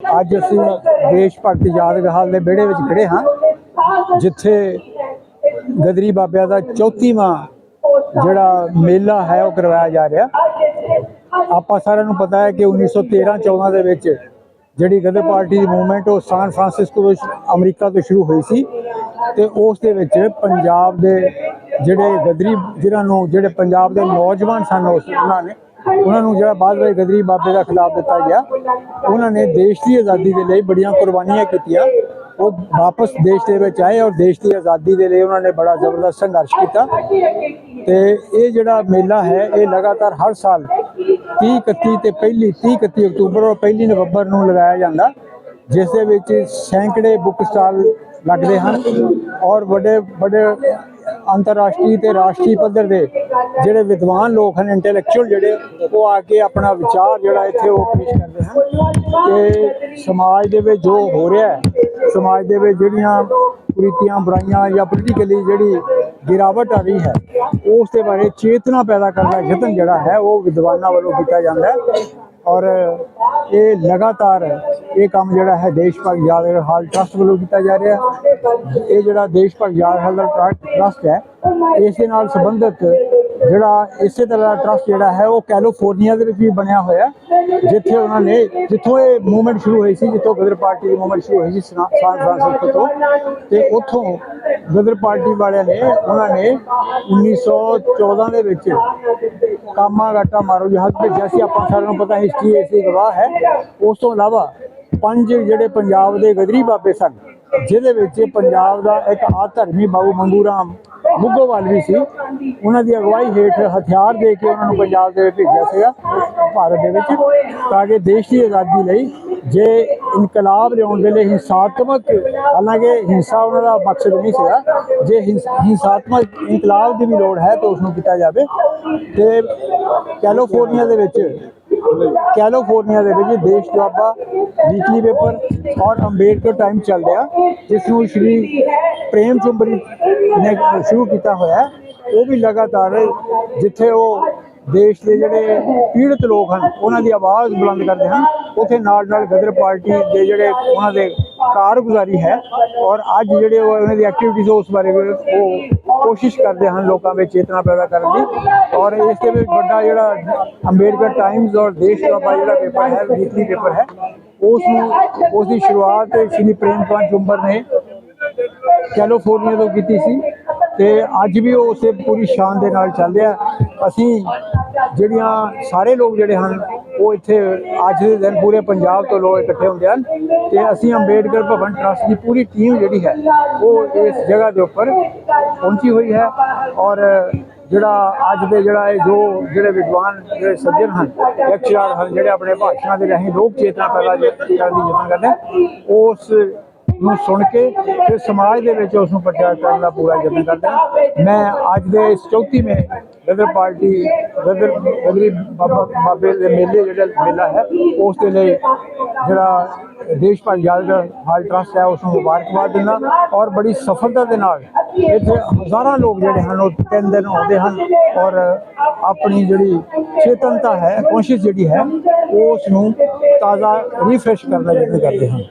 ਅੱਜ ਅਸੀਂ ਦੇਸ਼ ਭਗਤ ਯਾਦਗਾਰ ਦੇ ਵਿਹੜੇ ਵਿੱਚ ਖੜੇ ਹਾਂ, ਜਿੱਥੇ ਗਦਰੀ ਬਾਬਿਆਂ ਦਾ 34ਵਾਂ ਜਿਹੜਾ ਮੇਲਾ ਹੈ, ਉਹ ਕਰਵਾਇਆ ਜਾ ਰਿਹਾ। ਆਪਾਂ ਸਾਰਿਆਂ ਨੂੰ ਪਤਾ ਹੈ ਕਿ 1913-14 ਦੇ ਵਿੱਚ ਜਿਹੜੀ ਗਦਰ ਪਾਰਟੀ ਦੀ ਮੂਵਮੈਂਟ, ਉਹ ਸਾਨ ਫਰਾਂਸਿਸਕੋ ਤੋਂ ਅਮਰੀਕਾ ਤੋਂ ਸ਼ੁਰੂ ਹੋਈ ਸੀ ਤੇ ਉਸ ਦੇ ਵਿੱਚ ਪੰਜਾਬ ਦੇ ਜਿਹੜੇ ਗਦਰੀ, ਜਿਨ੍ਹਾਂ ਨੂੰ ਜਿਹੜੇ ਪੰਜਾਬ ਦੇ ਨੌਜਵਾਨ ਸਨ, ਉਸ ਉਹਨਾਂ ਨੇ ਉਹਨਾਂ ਨੂੰ ਜਿਹੜਾ ਬਾਅਦ ਵਿੱਚ ਗਦਰੀ ਬਾਬੇ ਦਾ ਖਿਲਾਫ ਦਿੱਤਾ ਗਿਆ, ਉਹਨਾਂ ਨੇ ਦੇਸ਼ ਦੀ ਆਜ਼ਾਦੀ ਦੇ ਲਈ ਬੜੀਆਂ ਕੁਰਬਾਨੀਆਂ ਕੀਤੀਆਂ। ਉਹ ਵਾਪਸ ਦੇਸ਼ ਦੇ ਵਿੱਚ ਆਏ ਔਰ ਦੇਸ਼ ਦੀ ਆਜ਼ਾਦੀ ਦੇ ਲਈ ਉਹਨਾਂ ਨੇ ਬੜਾ ਜ਼ਬਰਦਸਤ ਸੰਘਰਸ਼ ਕੀਤਾ। ਤੇ ਇਹ ਜਿਹੜਾ ਮੇਲਾ ਹੈ, ਇਹ ਲਗਾਤਾਰ ਹਰ ਸਾਲ 30 31 ਤੇ ਪਹਿਲੀ 30 31 ਅਕਤੂਬਰ ਔਰ ਪਹਿਲੀ ਨਵੰਬਰ ਨੂੰ ਲਗਾਇਆ ਜਾਂਦਾ, ਜਿਸ ਦੇ ਵਿੱਚ ਸੈਂਕੜੇ ਬੁੱਕ ਸਟਾਲ ਲੱਗਦੇ ਹਨ ਔਰ ਵੱਡੇ ਵੱਡੇ ਅੰਤਰਰਾਸ਼ਟਰੀ ਤੇ ਰਾਸ਼ਟਰੀ ਪੱਧਰ ਦੇ ਜਿਹੜੇ ਵਿਦਵਾਨ ਲੋਕ ਹਨ ਇੰਟੈਲੈਕਚੁਅਲ ਜਿਹੜੇ, ਉਹ ਆ ਕੇ ਆਪਣਾ ਵਿਚਾਰ ਜਿਹੜਾ ਇੱਥੇ ਉਹ ਪੇਸ਼ ਕਰਦੇ ਹਨ ਕਿ ਸਮਾਜ ਦੇ ਵਿੱਚ ਜੋ ਹੋ ਰਿਹਾ ਹੈ, ਸਮਾਜ ਦੇ ਵਿੱਚ ਜਿਹੜੀਆਂ ਕੁਰੀਤੀਆਂ, ਬੁਰਾਈਆਂ ਜਾਂ ਪੋਲੀਟੀਕਲੀ ਜਿਹੜੀ ਗਿਰਾਵਟ ਆ ਰਹੀ ਹੈ, ਉਸ ਦੇ ਬਾਰੇ ਚੇਤਨਾ ਪੈਦਾ ਕਰਨ ਦਾ ਯਤਨ ਜਿਹੜਾ ਹੈ, ਉਹ ਵਿਦਵਾਨਾਂ ਵੱਲੋਂ ਕੀਤਾ ਜਾਂਦਾ ਹੈ ਔਰ ਇਹ ਲਗਾਤਾਰ ਇਹ ਕੰਮ ਜਿਹੜਾ ਹੈ, ਦੇਸ਼ ਭਗਤ ਯਾਦਗਾਰ ਹਾਲ ਟਰਸਟ ਵੱਲੋਂ ਕੀਤਾ ਜਾ ਰਿਹਾ ਇਹ ਜਿਹੜਾ ਦੇਸ਼ ਭਗਤ ਯਾਦਗਾਰ ਹਾਲ ਟਰਸਟ ਹੈ, ਇਸ ਦੇ ਨਾਲ ਸੰਬੰਧਿਤ ਜਿਹੜਾ ਇਸੇ ਤਰ੍ਹਾਂ ਦਾ ਟਰਸਟ ਜਿਹੜਾ ਹੈ, ਉਹ ਕੈਲੀਫੋਰਨੀਆ ਦੇ ਵਿੱਚ ਵੀ ਬਣਿਆ ਹੋਇਆ ਜਿੱਥੇ ਉਹਨਾਂ ਨੇ, ਜਿੱਥੋਂ ਇਹ ਮੂਵਮੈਂਟ ਸ਼ੁਰੂ ਹੋਈ ਸੀ, ਜਿੱਥੋਂ ਗਦਰ ਪਾਰਟੀ ਦੀ ਮੂਵਮੈਂਟ ਸ਼ੁਰੂ ਹੋਈ ਸੀ ਸਾਨ ਫਰਾਂਸਿਸਕੋ ਤੋਂ, ਤੇ ਉੱਥੋਂ ਗਦਰ ਪਾਰਟੀ ਵਾਲਿਆਂ ਨੇ, ਉਹਨਾਂ ਨੇ 1914 ਦੇ ਵਿੱਚ ਕਾਮਾ ਗਾਟਾ ਮਾਰੋ ਜਹਾਜ਼ ਭੇਜਿਆ ਸੀ, ਆਪਾਂ ਸਾਰਿਆਂ ਨੂੰ ਪਤਾ ਹਿਸਟਰੀ ਇਸ ਦੀ ਗਵਾਹ ਹੈ। ਉਸ ਤੋਂ ਇਲਾਵਾ ਪੰਜ ਜਿਹੜੇ ਪੰਜਾਬ ਦੇ ਗਦਰੀ ਬਾਬੇ ਸਨ ਜਿਹਦੇ ਵਿੱਚ ਪੰਜਾਬ ਦਾ ਇੱਕ ਆਧਰਮੀ ਬਾਬੂ ਮੰਗੂ ਰਾਮ ਮੁੱਗੋਵਾਲ ਵੀ ਸੀ। ਉਹਨਾਂ ਦੀ ਅਗਵਾਈ ਹੇਠ ਹਥਿਆਰ ਦੇ ਕੇ ਉਹਨਾਂ ਨੂੰ ਪੰਜਾਬ ਦੇ ਵਿੱਚ ਭੇਜਿਆ ਸੀਗਾ, ਭਾਰਤ ਦੇ ਵਿੱਚ, ਤਾਂ ਕਿ ਦੇਸ਼ ਦੀ ਆਜ਼ਾਦੀ ਲਈ ਜੇ ਇਨਕਲਾਬ ਲਿਆਉਣ ਦੇ ਲਈ ਹਿੰਸਾਤਮਕ, ਹਾਲਾਂਕਿ ਹਿੰਸਾ ਉਹਨਾਂ ਦਾ ਮਕਸਦ ਨਹੀਂ ਸੀਗਾ, ਜੇ ਹਿੰਸ- ਹਿੰਸਾਤਮਕ ਇਨਕਲਾਬ ਦੀ ਵੀ ਲੋੜ ਹੈ ਤਾਂ ਉਸ ਨੂੰ ਕੀਤਾ ਜਾਵੇ। ਤੇ ਕੈਲੀਫੋਰਨੀਆ ਦੇ ਵਿੱਚ ਕੈਲੀਫੋਰਨੀਆ ਦੇ ਵਿੱਚ ਦੇਸ਼ ਦੁਆਬਾ ਵੀਕਲੀ ਪੇਪਰ ਔਰ ਅੰਬੇਡਕਰ ਟਾਈਮ ਚੱਲ ਰਿਹਾ, ਜਿਸ ਨੂੰ ਸ਼੍ਰੀ ਪ੍ਰੇਮ ਚੁੰਬਰੀ ਨੇ ਸ਼ੁਰੂ ਕੀਤਾ ਹੋਇਆ ਉਹ ਵੀ ਲਗਾਤਾਰ ਜਿੱਥੇ ਉਹ ਦੇਸ਼ ਦੇ ਜਿਹੜੇ ਪੀੜਤ ਲੋਕ ਹਨ, ਉਹਨਾਂ ਦੀ ਆਵਾਜ਼ ਬੁਲੰਦ ਕਰਦੇ ਹਨ, ਉਥੇ ਨਾਲ ਨਾਲ ਗਦਰ ਪਾਰਟੀ ਦੇ ਜਿਹੜੇ ਉਹਨਾਂ ਦੇ ਕਾਰਗੁਜ਼ਾਰੀ ਹੈ ਔਰ ਅੱਜ ਜਿਹੜੇ ਉਹਨਾਂ ਦੀ ਐਕਟੀਵਿਟੀਜ਼ ਉਸ ਬਾਰੇ ਉਹ ਕੋਸ਼ਿਸ਼ ਕਰਦੇ ਹਨ ਲੋਕਾਂ ਵਿੱਚ ਚੇਤਨਾ ਪੈਦਾ ਕਰਨ ਦੀ ਔਰ ਇਸ ਦੇ ਵਿੱਚ ਵੱਡਾ ਜਿਹੜਾ ਅੰਬੇਡਕਰ ਟਾਈਮਜ਼ ਔਰ ਦੇਸ਼ ਦਾ ਜਿਹੜਾ ਪੇਪਰ ਹੈ ਵੀਕਲੀ ਪੇਪਰ ਹੈ, ਉਸ ਨੂੰ, ਉਸ ਦੀ ਸ਼ੁਰੂਆਤ ਸ਼੍ਰੀ ਪ੍ਰੇਮ ਕਾਂਤ ਚੁੰਬਰ ਨੇ ਕੈਲੀਫੋਰਨੀਆ ਤੋਂ ਕੀਤੀ ਸੀ ਤੇ ਅੱਜ ਵੀ ਉਹ ਉਸੇ ਪੂਰੀ ਸ਼ਾਨ ਦੇ ਨਾਲ ਚੱਲ ਰਿਹਾ ਅਸੀਂ ਜਿਹੜੀਆਂ ਸਾਰੇ ਲੋਕ ਜਿਹੜੇ ਹਨ ਉਹ ਇੱਥੇ ਅੱਜ ਦੇ ਦਿਨ ਪੂਰੇ ਪੰਜਾਬ ਤੋਂ ਲੋਕ ਇਕੱਠੇ ਹੁੰਦੇ ਹਨ ਤੇ ਅਸੀਂ ਅੰਬੇਡਕਰ ਭਵਨ ਟਰਸਟ ਦੀ ਪੂਰੀ ਟੀਮ ਜਿਹੜੀ ਹੈ, ਉਹ ਇਸ ਜਗ੍ਹਾ ਦੇ ਉੱਪਰ ਪਹੁੰਚੀ ਹੋਈ ਹੈ ਔਰ ਜਿਹੜਾ ਅੱਜ ਦੇ ਜਿਹੜਾ ਇਹ ਜੋ ਜਿਹੜੇ ਵਿਦਵਾਨ, ਜਿਹੜੇ ਸੱਜਣ ਹਨ ਲੈਕਚਰਰ ਹਨ, ਜਿਹੜੇ ਆਪਣੇ ਭਾਸ਼ਣਾਂ ਦੇ ਰਾਹੀਂ ਲੋਕ ਚੇਤਨਾ ਪੈਦਾ ਕਰਨ ਦੀ ਯਤਨ ਕਰਦੇ ਉਸ ਨੂੰ ਸੁਣ ਕੇ ਫਿਰ ਸਮਾਜ ਦੇ ਵਿੱਚ ਉਸ ਨੂੰ ਪ੍ਰਚਾਰ ਕਰਨ ਦਾ ਪੂਰਾ ਯਤਨ ਕਰਦਾ ਹਾਂ। ਮੈਂ ਅੱਜ ਦੇ ਇਸ 34ਵੇਂ ਗਦਰ ਪਾਰਟੀ ਗਦਰ ਗਦਰੀ ਬਾਬਾ, ਬਾਬੇ ਦੇ ਮੇਲੇ ਜਿਹੜਾ ਮੇਲਾ ਹੈ, ਉਸ ਦੇ ਲਈ ਜਿਹੜਾ ਦੇਸ਼ ਭਰ ਯਾਦਗਾਰ ਹਾਲ ਟਰਸਟ ਹੈ ਉਸ ਨੂੰ ਮੁਬਾਰਕਬਾਦ ਦਿੰਦਾ ਔਰ ਬੜੀ ਸਫਲਤਾ ਦੇ ਨਾਲ ਇੱਥੇ ਹਜ਼ਾਰਾਂ ਲੋਕ ਜਿਹੜੇ ਹਨ, ਉਹ ਤਿੰਨ ਦਿਨ ਆਉਂਦੇ ਹਨ ਔਰ ਆਪਣੀ ਜਿਹੜੀ ਚੇਤਨਤਾ ਹੈ, ਕੋਸ਼ਿਸ਼ ਜਿਹੜੀ ਹੈ, ਉਸ ਨੂੰ ਤਾਜ਼ਾ ਰੀਫਰੈਸ਼ ਕਰਨ ਦਾ ਯਤਨ ਕਰਦੇ ਹਨ